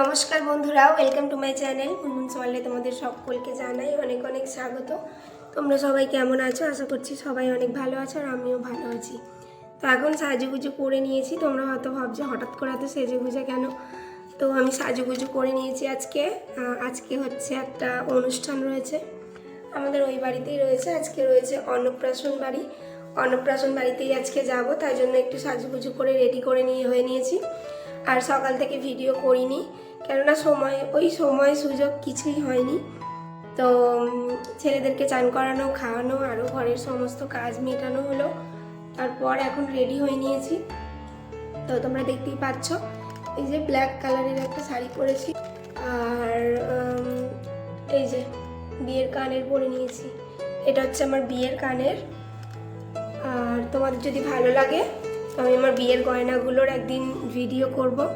নমস্কার বন্ধুরা welcome to my channel Munmun সোয়ালে তোমাদের সকলকে জানাই অনেক অনেক স্বাগত। তোমরা সবাই কেমন আছো? আশা করছি সবাই অনেক ভালো আছো আর আমিও ভালো আছি। তো এখন সাজুগুজু করে নিয়েছি, তোমরা হয়তো ভাবছ হঠাৎ করে এত সেজে গুজে কেন? তো আমি সাজুগুজু করে নিয়েছি আজকে। আজকে হচ্ছে একটা অনুষ্ঠান রয়েছে, আমাদের ওই বাড়িতেই রয়েছে। আজকে রয়েছে অন্নপ্রাশন বাড়ি। অন্নপ্রাশন বাড়িতেই আজকে যাব, তাই জন্য একটু সাজুগুজু করে রেডি করে নিয়ে, হয়ে নিয়েছি। আর সকাল থেকে ভিডিও করিনি, কেননা সময়, ওই সময় সুযোগ কিছুই হয়নি। তো ছেলেদেরকে চান করানো, খাওয়ানো আরও ঘরের সমস্ত কাজ মেটানো হলো। তারপর এখন রেডি হয়ে নিয়েছি। তো, তোমরা দেখতেই পাচ্ছ, এই যে ব্ল্যাক কালারের একটা শাড়ি পরেছি। আর এই যে বিয়ের কানের পরে নিয়েছি। এটা হচ্ছে আমার বিয়ের কানের। আর তোমাদের যদি ভালো লাগে তো আমি আমার বিয়ের গয়নাগুলোর একদিন ভিডিও করব।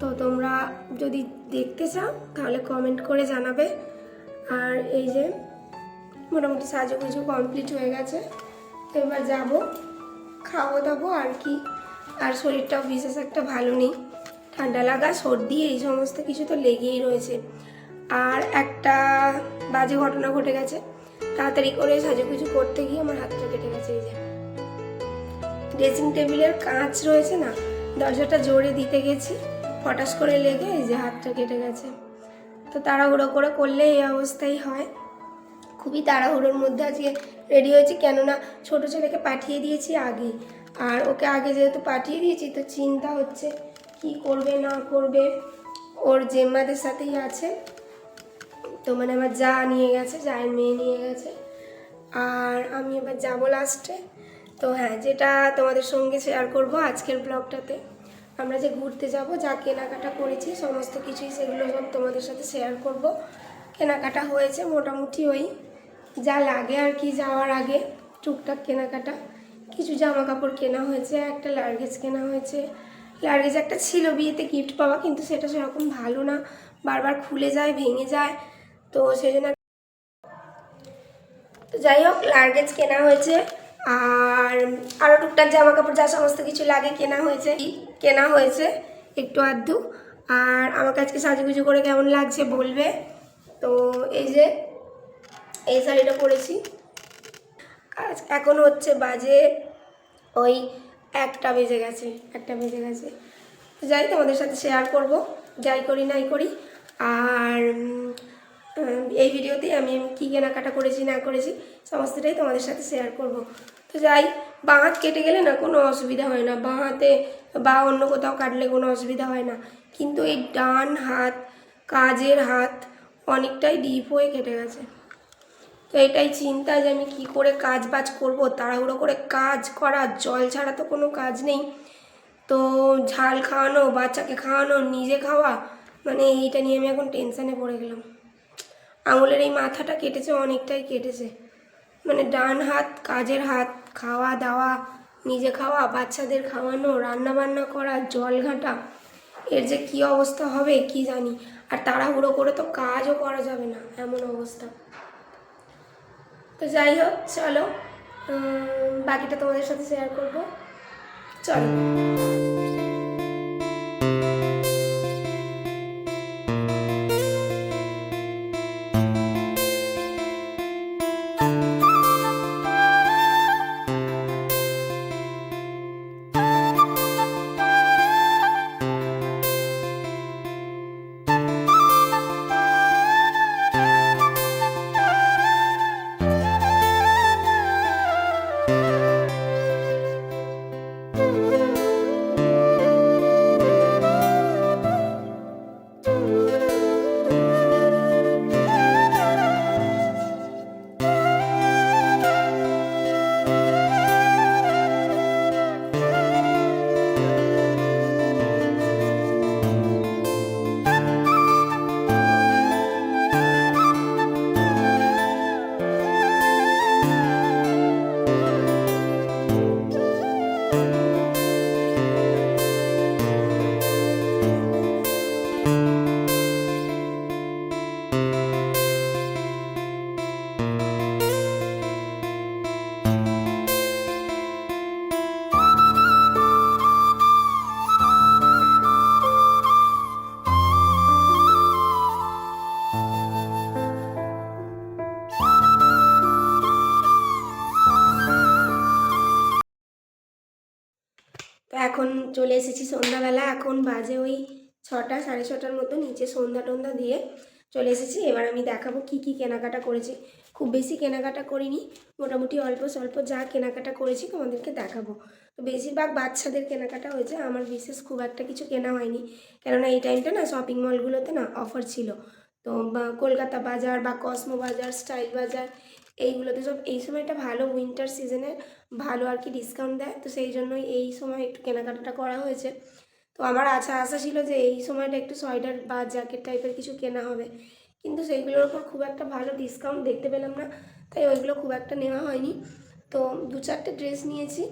তো তোমরা যদি দেখতে চাও, তাহলে কমেন্ট করে জানাবে। আর এই যে, মোটামুটি সাজুগুজু কমপ্লিট হয়ে গেছে। তো এবার যাব খাব দাবো আর কি। আর শরীরটাও বিশেষ একটা ভালো নেই। ঠান্ডা লাগা, সর্দি, এই সমস্ত কিছু তো লেগেই রয়েছে। আর একটা বাজে ঘটনা ঘটে গেছে। তাড়াতাড়ি করে সাজুগুজু করতে গিয়ে আমার হাতটা কেটে গেছে, এই যে। ড্রেসিং টেবিলের কাঁচ রয়েছে না, দরজাটা জোরে দিতে গেছি। হঠাৎ করে লেগে এই যে হাতটা কেটে গেছে। তো তাড়াহুড়ো করে করলে এই অবস্থাই হয়। খুবই তাড়াহুড়োর মধ্যে আজকে রেডি হয়েছি, কেননা ছোট ছেলেকে পাঠিয়ে দিয়েছি আগে। আর ওকে আগে যেহেতু পাঠিয়ে দিয়েছি, তো চিন্তা হচ্ছে কি করবে, না করবে। ওর জেম্মাদের সাথেই আছে। তো মানে আমার যা নিয়ে গেছে, যার মেয়ে নিয়ে গেছে। আর আমি এবার যাব লাস্টে তো হ্যাঁ যেটা তোমাদের সঙ্গে শেয়ার করব আজকের ব্লগটাতে আমরা যে ঘুরতে যাব, যা কেনাকাটা করেছি, সমস্ত কিছুই সেগুলো সব তোমাদের সাথে শেয়ার করব। কেনাকাটা হয়েছে মোটামুটি ওই যা লাগে আর কি যাওয়ার আগে, টুকটাক কেনাকাটা। কিছু জামা কাপড় কেনা হয়েছে, একটা লার্গেজ কেনা হয়েছে। লার্গেজ একটা ছিল বিয়েতে গিফট পাওয়া, কিন্তু সেটা সেরকম ভালো না। বারবার খুলে যায়, ভেঙে যায়। তো সেই জন্য তো যাই হোক লার্গেজ কেনা হয়েছে। আর আরও টুকটাক জামা কাপড় যা সমস্ত কিছু লাগে কেনা হয়েছে কেনা হয়েছে, একটু আধটু। আর আমাকে আজকে সাজুগুজু করে কেমন লাগছে বলবে? তো এই যে, এই শাড়িটা পরেছি। আজ এখন হচ্ছে বাজে ওই একটা বেজে গেছে, একটা বেজে গেছে। যাই তোমাদের সাথে শেয়ার করব, যাই করি নাই করি। আর এই ভিডিওতে আমি কী কেনাকাটা করেছি, না করেছি, সমস্তটাই তোমাদের সাথে শেয়ার করব। তো যাই বাঁ হাত কেটে গেলে না কোনো অসুবিধা হয় না। বাঁ হাতে বা অন্য কোথাও কাটলে কোনো অসুবিধা হয় না। কিন্তু এই ডান হাত, কাজের হাত অনেকটাই ডিপ হয়ে কেটে গেছে। তো এটাই চিন্তা যে আমি কি করে কাজ বাজ করব? তাড়াহুড়ো করে কাজ করা, জল ছাড়া তো কোনো কাজ নেই। তো ঝাল খাওয়ানো, বাচ্চাকে খাওয়ানো, নিজে খাওয়া মানে এইটা নিয়ে আমি এখন টেনশানে পড়ে গেলাম। আঙুলের এই মাথাটা কেটেছে, অনেকটাই কেটেছে। মানে ডান হাত, কাজের হাত, খাওয়া দাওয়া, নিজে খাওয়া, বাচ্চাদের খাওয়ানো, রান্না বান্না করা, জল ঘাঁটা, এর যে কি অবস্থা হবে কি জানি। আর তাড়াহুড়ো করে তো কাজও করা যাবে না, এমন অবস্থা। তো যাই হোক, চলো বাকিটা তোমাদের সাথে শেয়ার করব। চলো। চলে এসেছি সন্ধ্যাবেলা। এখন বাজে ওই ছটা, সাড়ে ছটার মতো, নিচে সন্ধ্যা টন্ধা দিয়ে চলে এসেছি। এবার আমি দেখাবো কি কি কেনাকাটা করেছি। খুব বেশি কেনাকাটা করিনি, মোটামুটি অল্প স্বল্প যা কেনাকাটা করেছি তোমাদেরকে দেখাবো। তো বেশিরভাগ বাচ্চাদের কেনাকাটা হয়েছে, আমার বিশেষ খুব একটা কিছু কেনা হয়নি। কেননা এই টাইমটা না শপিং মলগুলোতে না অফার ছিল। তো কলকাতা বাজার বা কসমো বাজার স্টাইল বাজার এইগুলোতে সব এই সময়টা ভালো উইন্টার সিজনে ভালো আর কি ডিসকাউন্ট দেয়। তো সেই জন্যই এই সময় একটু কেনাকাটাটা করা হয়েছে। তো আমার আশা আশা ছিল যে এই সময়টা একটু সোয়েটার বা জ্যাকেট টাইপের কিছু কেনা হবে। কিন্তু সেইগুলোর ওপর খুব একটা ভালো ডিসকাউন্ট দেখতে পেলাম না, তাই ওইগুলো খুব একটা নেওয়া হয়নি। তো দু চারটে ড্রেস নিয়েছি,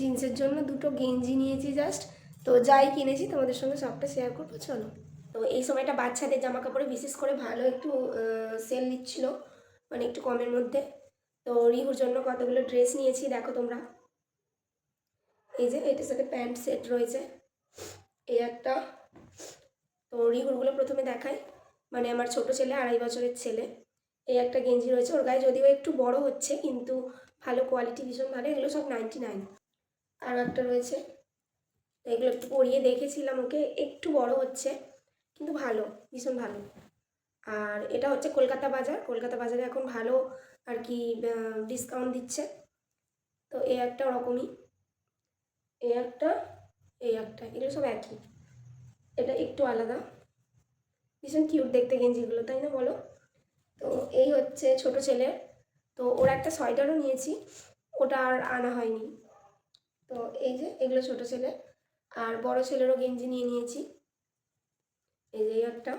জিন্সের জন্য দুটো গেঞ্জি নিয়েছি জাস্ট তো যাই কিনেছি, তোমাদের সঙ্গে সবটা শেয়ার করব, চলো। তো এই সময়টা বাচ্চাদের জামা কাপড়ে বিশেষ করে ভালো একটু সেল নিচ্ছিল। মানে একটু কমের মধ্যে। তো রিহুর জন্য কতগুলো ড্রেস নিয়েছি দেখো তোমরা। এই যে এটার সাথে প্যান্ট সেট রয়েছে। এই একটা। তো রিহুরগুলো প্রথমে দেখাই। মানে আমার ছোট ছেলে, আড়াই বছরের ছেলে। এই একটা গেঞ্জি রয়েছে। ওর গায়ে যদিও একটু বড় হচ্ছে, কিন্তু ভালো কোয়ালিটি ভীষণ ভালো। এগুলো সব নাইনটি নাইন আর একটা রয়েছে। এগুলো একটু পরিয়ে দেখেছিলাম ওকে। একটু বড় হচ্ছে, কিন্তু ভালো, ভীষণ ভালো। আর এটা হচ্ছে কলকাতা বাজার। কলকাতা বাজারে এখন ভালো আর কি ডিসকাউন্ট দিচ্ছে। তো এই একটা ওরকমই এই একটা এই একটা, এগুলো সব একই। এটা একটু আলাদা। ভীষণ কিউট দেখতে গেঞ্জিগুলো, তাই না বলো? তো এই হচ্ছে ছোট ছেলের। তো ওর একটা সোয়েটারও নিয়েছি। ওটা আর আনা হয়নি। তো এই যে এগুলো ছোট ছেলে আর বড় ছেলেরও গেঞ্জি নিয়ে নিয়েছি। এই যে এই একটা।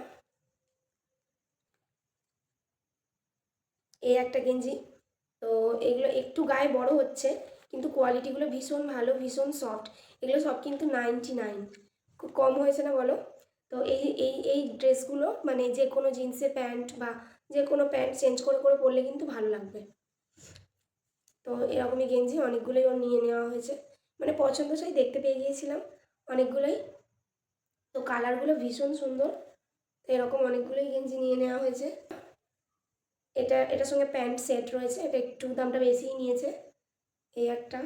এই একটা গেঞ্জি। তো এগুলো একটু গায়ে বড় হচ্ছে, কিন্তু কোয়ালিটিগুলো ভীষণ ভালো, ভীষণ সফট এগুলো সব কিন্তু নাইনটি নাইন খুব কম হয়েছে না বলো? তো এই এই এই ড্রেসগুলো মানে যে কোনো জিন্সের প্যান্ট বা যে কোনো প্যান্ট চেঞ্জ করে করে পরলে কিন্তু ভালো লাগবে। তো এরকমই গেঞ্জি অনেকগুলোই ওর নিয়ে নেওয়া হয়েছে। মানে পছন্দ চাই দেখতে পেয়ে গিয়েছিলাম অনেকগুলোই। তো কালারগুলো ভীষণ সুন্দর। তো এরকম অনেকগুলোই গেঞ্জি নিয়ে নেওয়া হয়েছে। এটা, এটার সঙ্গে প্যান্ট সেট রয়েছে, এটা একটু দামটা বেশিই নিয়েছে, এই একটা।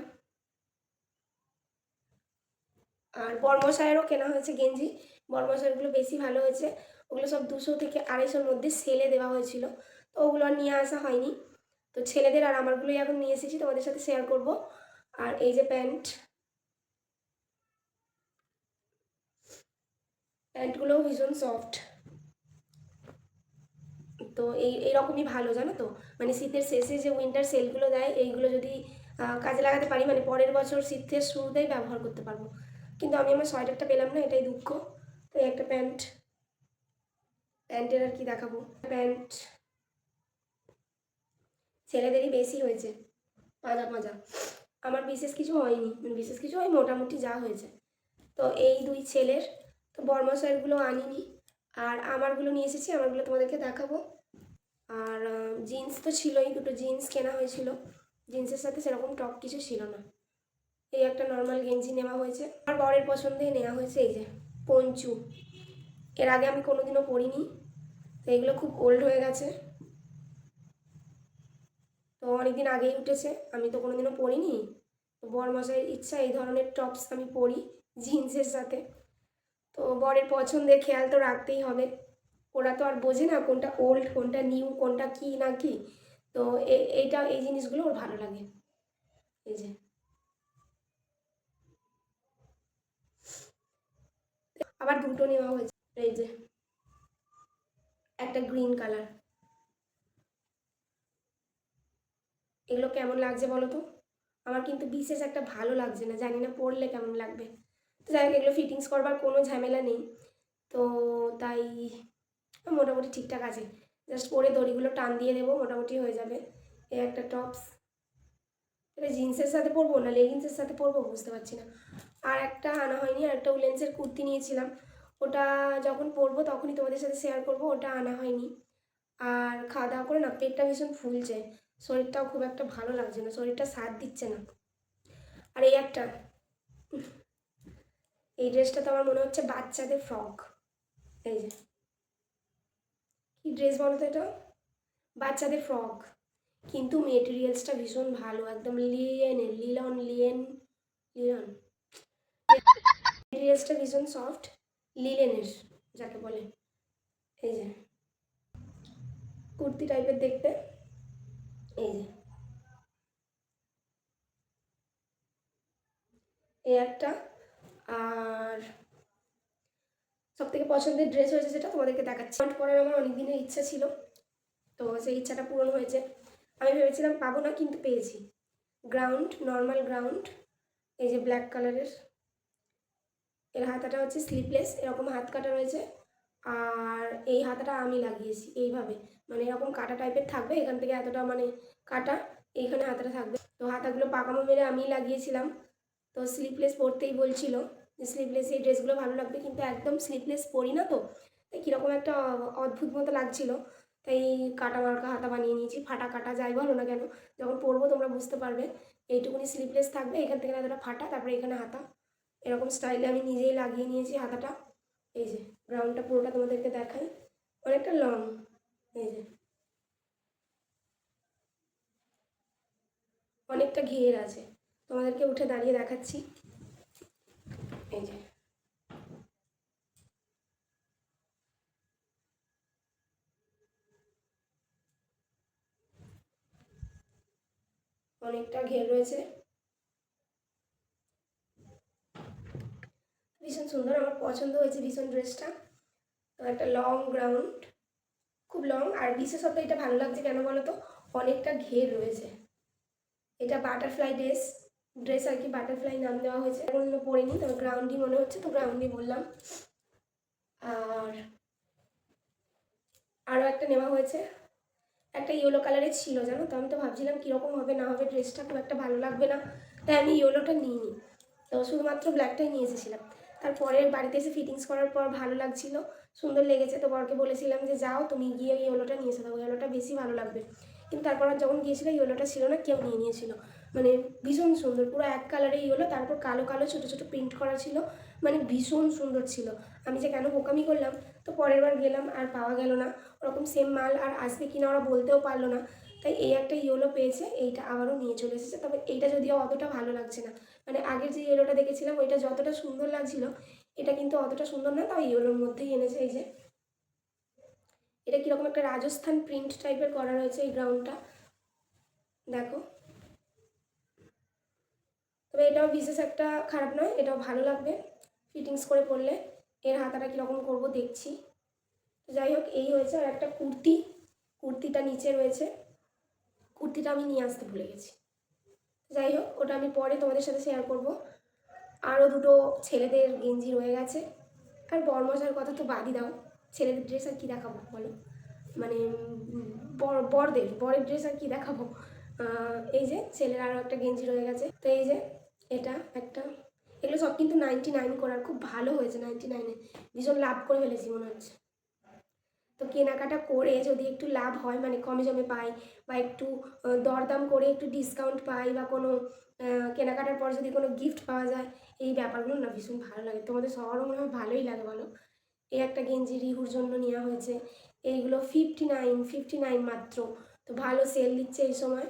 আর বর্মশায়েরও কেনা হয়েছে গেঞ্জি বর্মশায়েরগুলো বেশি ভালো হয়েছে, ওগুলো সব দুশো থেকে আড়াইশোর মধ্যে সেলে দেওয়া হয়েছিল, তো ওগুলো আর নিয়ে আসা হয়নি। তো ছেলেদের আর আমারগুলোই এখন নিয়ে এসেছি, তোমাদের সাথে শেয়ার করব। আর এই যে প্যান্ট, প্যান্টগুলোও ভীষণ সফট তো এই, এইরকমই ভালো, জানো তো? মানে শীতের শেষে যে উইন্টার সেলগুলো দেয়, এইগুলো যদি কাজে লাগাতে পারি মানে পরের বছর শীতের শুরুতেই ব্যবহার করতে পারব। কিন্তু আমি আমার সোয়েটারটা পেলাম না, এটাই দুঃখ। তো এই একটা প্যান্ট, প্যান্টের আর কি দেখাবো। প্যান্ট, ছেলেদেরই বেশি হয়েছে। পাঁজা পাঁজা আমার বিশেষ কিছু হয়নি মানে বিশেষ কিছু হয় মোটামুটি যা হয়েছে। তো এই দুই ছেলের, তো বর্মা বর্মশাইগুলো আনিনি। আর আমারগুলো নিয়ে এসেছি, আমারগুলো তোমাদেরকে দেখাবো। আর জিন্স তো ছিলই, দুটো জিন্স কেনা হয়েছিল। জিন্সের সাথে সেরকম টপ কিছু ছিল না। এই একটা নর্মাল গেঞ্জি নেওয়া হয়েছে। আর বরের পছন্দে নেওয়া হয়েছে এই যে, পঞ্চু। এর আগে আমি কোনোদিনও পরিনি। তো এগুলো খুব ওল্ড হয়ে গেছে। তো অনেকদিন আগেই উঠেছে। আমি তো কোনোদিনও পরিনি। তো বর মশাইয়ের ইচ্ছা, এই ধরনের টপস আমি পরি জিন্সের সাথে। তো বরের পছন্দের খেয়াল তো রাখতেই হবে। ওরা তো আর বোঝে না কোনটা ওল্ড কোনটা নিউ কোনটা কি না কি। তো এইটা, এই জিনিসগুলো ওর ভালো লাগে। এই যে। আবার দুটো নেওয়া হয়েছে। এই যে। একটা গ্রিন কালার এগুলো কেমন লাগছে বলো তো? আমার কিন্তু বিশেষ একটা ভালো লাগছে না। জানি না পরলে কেমন লাগবে। তো যাই হোক, এগুলো ফিটিংস করবার কোনো ঝামেলা নেই। তো তাই মোটামুটি ঠিকঠাক আছে। জাস্ট পরে দড়িগুলো টান দিয়ে দেবো, মোটামুটি হয়ে যাবে। এই একটা টপস এটা জিন্সের সাথে পরবো না লেগিংসের সাথে পরবো বুঝতে পারছি না। আর একটা আনা হয়নি, আর একটা উলেন্সের কুর্তি নিয়েছিলাম। ওটা যখন পরবো তখনই তোমাদের সাথে শেয়ার করব, ওটা আনা হয়নি। আর খাওয়া দাওয়া করে না, পেটটা ভীষণ ফুলছে। শরীরটাও খুব একটা ভালো লাগছে না, শরীরটা সাথ দিচ্ছে না। আর এই একটা, এই ড্রেসটা তো আমার মনে হচ্ছে বাচ্চাদের ফ্রক এই যে। কি ড্রেস বলো তো এটা? বাচ্চাদের ফ্রক কিন্তু মেটেরিয়ালসটা ভীষণ ভালো, একদম লিয়েনের লিলন লিয়েন লিলন মেটেরিয়ালসটা ভীষণ সফট লিলেনের যাকে বলে। এই যে, কুর্তি টাইপের দেখতে। এই যে। এই একটা, আর সব থেকে পছন্দের ড্রেস হয়েছে যেটা তোমাদেরকে দেখাচ্ছি। প্যান্ট পরার আমার অনেক দিনের ইচ্ছা ছিল, তো সেই ইচ্ছাটা পূরণ হয়েছে। আমি ভেবেছিলাম পাবো না, কিন্তু পেয়েছি। গ্রাউন্ড নর্মাল গ্রাউন্ড এই যে ব্ল্যাক কালারের এর। হাতাটা হচ্ছে স্লিপলেস এরকম হাত কাটা রয়েছে। আর এই হাতাটা আমি লাগিয়েছি, এইভাবে। মানে এরকম কাটা টাইপের থাকবে, এখান থেকে এতটা মানে কাটা, এইখানে হাতাটা থাকবে। তো হাতাগুলো পাকামো মেরে আমিই লাগিয়েছিলাম। তো স্লিপলেস পরতেই বলছিল। যে স্লিপলেস এই ড্রেসগুলো ভালো লাগবে, কিন্তু একদম স্লিপলেস পরি না তো। তাই কীরকম একটা অদ্ভুত মতো লাগছিল। তাই কাটা মার্কা হাতা বানিয়ে নিয়েছি, ফাটা কাটা যাই বলো না কেন, যখন পরবো তোমরা বুঝতে পারবে। এইটুকুনি স্লিপলেস থাকবে, এখান থেকে এতটা ফাটা, তারপরে এখানে হাতা। এরকম স্টাইলে আমি নিজেই লাগিয়ে নিয়েছি হাতাটা। এই যে গ্রাউন্ডটা পুরোটা তোমাদেরকে দেখাই। অনেকটা লং এই যে। অনেকটা ঘের আছে। তোমাদেরকে উঠে দাঁড়িয়ে দেখাচ্ছি। যে। অনেকটা ঘের রয়েছে। ভীষণ সুন্দর, আমার পছন্দ হয়েছে ভীষণ ড্রেসটা একটা লং গ্রাউন্ড খুব লং আর বিশেষত এটা ভালো লাগছে কেন বলো তো অনেকটা ঘের রয়েছে। এটা বাটারফ্লাই ড্রেস ড্রেস আর কি বাটারফ্লাই নাম দেওয়া হয়েছে। এখন পরিনি তবে গ্রাউন্ডই মনে হচ্ছে তো গ্রাউন্ডই বললাম। আর আরও একটা নেওয়া হয়েছে। একটা ইয়েলো কালারের ছিল, জানো তো? আমি তো ভাবছিলাম কীরকম হবে, না হবে ড্রেসটা খুব একটা ভালো লাগবে না। তাই আমি ইয়েলোটা নিইনি। তো শুধুমাত্র ব্ল্যাকটাই নিয়ে এসেছিলাম। তারপরে বাড়িতে এসে ফিটিংস করার পর ভালো লাগছিল, সুন্দর লেগেছে। তো বরকে বলেছিলাম যে, যাও, তুমি গিয়ে ইয়েলোটা নিয়ে এসে দাও ইয়েলোটা বেশি ভালো লাগবে। কিন্তু তারপর যখন গিয়েছিল ইয়েলোটা ছিল না, কেউ নিয়ে নিয়েছিল। মানে ভীষণ সুন্দর, পুরো এক কালারে ইয়েলো তারপর কালো কালো ছোটো ছোটো প্রিন্ট করা ছিল মানে ভীষণ সুন্দর ছিল। আমি যে কেন বোকামি করলাম, তো পরের বার গেলাম আর পাওয়া গেল না। ওরকম সেম মাল আর আসবে কিনা ওরা বলতেও পারল না। তাই এই একটা ইয়েলো পেয়েছে, এইটা আবারও নিয়ে চলে এসেছে। তবে এইটা যদিও অতটা ভালো লাগছে না মানে আগের যে ইয়েলোটা দেখেছিলাম, ওইটা যতটা সুন্দর লাগছিল, এটা কিন্তু অতটা সুন্দর না, তাও ইয়েলোর মধ্যেই এনেছে এই যে। এটা কীরকম একটা রাজস্থান প্রিন্ট টাইপের করা রয়েছে এই গ্রাউন্ডটা দেখো। এটাও বিশেষ একটা খারাপ নয়, এটাও ভালো লাগবে। ফিটিংস করে পরলে এর হাতাটা কীরকম করব দেখছি। যাই হোক, এই হয়েছে আর একটা কুর্তি। কুর্তিটা নিচে রয়েছে। কুর্তিটা আমি নিয়ে আসতে ভুলে গেছি। যাই হোক, ওটা আমি পরে তোমাদের সাথে শেয়ার করব। আরও দুটো ছেলেদের গেঞ্জি রয়ে গেছে। আর বরমশার কথা তো বাদই দাও। ছেলেদের ড্রেস আর কী দেখাবো বলো? মানে বর, বরদের, বরের ড্রেস আর কী দেখাবো? এই যে ছেলের আরও একটা গেঞ্জি রয়ে গেছে। তো এই যে এটা একটা। এগুলো সব কিন্তু নাইনটি নাইন করার, খুব ভালো হয়েছে নাইনটি নাইনে ভীষণ লাভ করে ফেলেছি মনে হচ্ছে। তো কেনাকাটা করে যদি একটু লাভ হয় মানে কমে জমে পাই বা একটু দরদাম করে একটু ডিসকাউন্ট পাই বা কোনো কেনাকাটার পর যদি কোনো গিফট পাওয়া যায়, এই ব্যাপারগুলো না ভীষণ ভালো লাগে। তোমাদের সবারও মনে হয় ভালোই লাগে বলো? এই একটা গেঞ্জি রিহুর জন্য নেওয়া হয়েছে। এইগুলো ফিফটি নাইন ফিফটি নাইন মাত্র। তো ভালো সেল দিচ্ছে এই সময়।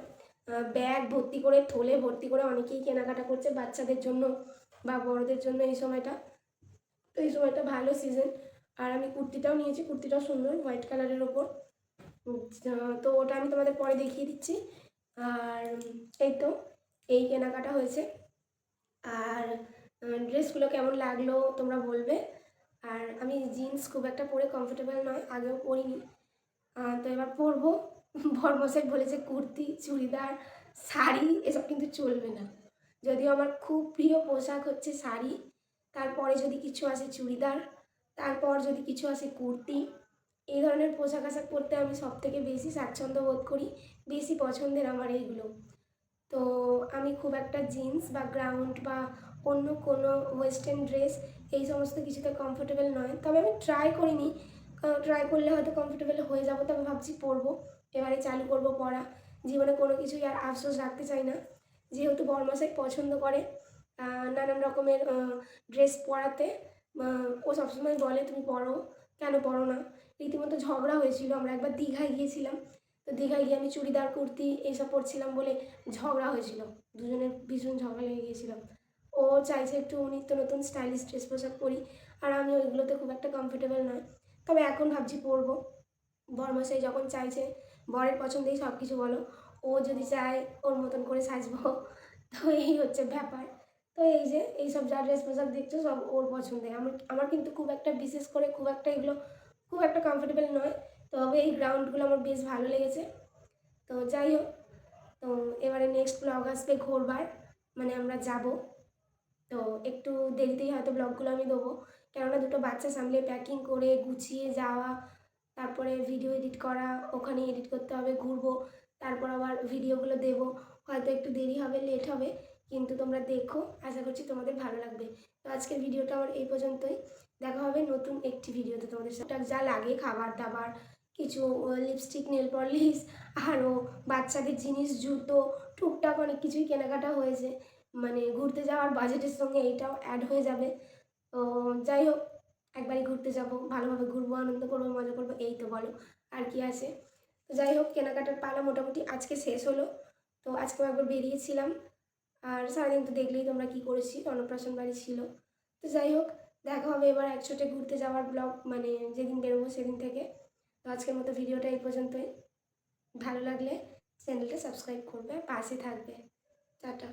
ব্যাগ ভর্তি করে থলে ভর্তি করে অনেকেই কেনাকাটা করছে বাচ্চাদের জন্য বা বড়দের জন্য এই সময়টা। তো এই সময়টা ভালো সিজন আর আমি কুর্তিটাও নিয়েছি, কুর্তিটাও সুন্দর হোয়াইট কালারের ওপর। তো ওটা আমি তোমাদের পরে দেখিয়ে দিচ্ছি। আর এই তো, এই কেনাকাটা হয়েছে। আর ড্রেসগুলো কেমন লাগল তোমরা বলবে। আর আমি জিন্স খুব একটা পরে কমফোর্টেবল নয়, আগেও পরিনি। তো এবার পরবো। ভরমশাই বলেছে কুর্তি, চুড়িদার, শাড়ি, এসব কিন্তু চলবে না। যদিও আমার খুব প্রিয় পোশাক হচ্ছে শাড়ি, তারপরে যদি কিছু আসে চুড়িদার, তারপর যদি কিছু আসে কুর্তি, এই ধরনের পোশাক আশাক পরতে আমি সব থেকে বেশি স্বাচ্ছন্দ্য বোধ করি, বেশি পছন্দের আমার এইগুলো। তো আমি খুব একটা জিন্স বা গ্রাউন্ড বা অন্য কোনো ওয়েস্টার্ন ড্রেস এই সমস্ত কিছুতে কমফোর্টেবল নয়। তবে আমি ট্রাই করিনি। ট্রাই করলে হয়তো কমফোর্টেবল হয়ে যাব, তবে ভাবছি পরবো। এবারে চালু করব পড়া। জীবনে কোনো কিছুই আর আফসোস রাখতে চাই না। যেহেতু বরমাসাই পছন্দ করে নানান রকমের ড্রেস পরাতে ও সবসময় বলে, তুমি পড়ো। কেন পড়ো না? রীতিমতো ঝগড়া হয়েছিল, আমরা একবার দীঘায় গিয়েছিলাম। তো দীঘায় গিয়ে আমি চুড়িদার, কুর্তি এইসব পরছিলাম বলে ঝগড়া হয়েছিল। দুজনের ভীষণ ঝগড়া লেগে গিয়েছিলাম ও চাইছে একটু নিত্য নতুন স্টাইলিশ ড্রেস পোশাক পরি, আর আমি ওইগুলোতে খুব একটা কমফোর্টেবল নয়। তবে এখন ভাবছি পরবো। বরমশাই যখন চাইছে বরের পছন্দেই সব কিছু বলো। ও যদি চায় ওর মতন করে সাজবো, তো এই হচ্ছে ব্যাপার। তো এই যে এইসব যা ড্রেস পোশাক দেখছ, সব ওর পছন্দের। আমার আমার কিন্তু খুব একটা বিশেষ করে খুব একটা এগুলো খুব একটা কমফোর্টেবল নয়। তবে এই গ্রাউন্ডগুলো আমার বেশ ভালো লেগেছে। তো যাই হোক, তো এবারে নেক্সট ব্লগ আসবে ঘোরবার। মানে আমরা যাব। তো একটু দেরিতেই হয়তো ব্লগগুলো আমি দেবো। কেননা দুটো বাচ্চা সামলে প্যাকিং করে গুছিয়ে যাওয়া তারপরে ভিডিও এডিট করা, ওখানে এডিট করতে হবে, ঘুরবো, তারপর আবার ভিডিওগুলো দেবো। হয়তো একটু দেরি হবে লেট হবে, কিন্তু তোমরা দেখো, আশা করছি তোমাদের ভালো লাগবে। তো আজকের ভিডিওটা আমার এই পর্যন্তই। দেখা হবে নতুন একটি ভিডিওতে তোমাদের সাথে। যা লাগে খাবার দাবার, কিছু লিপস্টিক নেল পলিশ আরও বাচ্চাদের জিনিস, জুতো, টুকটাক অনেক কিছুই কেনাকাটা হয়েছে। মানে ঘুরতে যাওয়ার বাজেটের সঙ্গে এইটাও অ্যাড হয়ে যাবে। তো যাই হোক একবারই ঘুরতে যাব, ভালোভাবে ঘুরবো, আনন্দ করব, মজা করব, এই তো বলো, আর কি আছে। তো যাই হোক, কেনাকাটার পালা মোটামুটি আজকে শেষ হলো। তো আজকেও একবার বেরিয়েছিলাম। আর সারাদিন তো দেখলেই তোমরা কী করেছি, অন্নপ্রাশন বাড়ি ছিল। তো যাই হোক, দেখা হবে এবার একসাথে ঘুরতে যাওয়ার ব্লগ মানে যেদিন বেরোবো সেদিন থেকে। তো আজকের মতো ভিডিওটা এই পর্যন্তই। ভালো লাগলে চ্যানেলটা সাবস্ক্রাইব করবে, পাশে থাকবে। টাটা।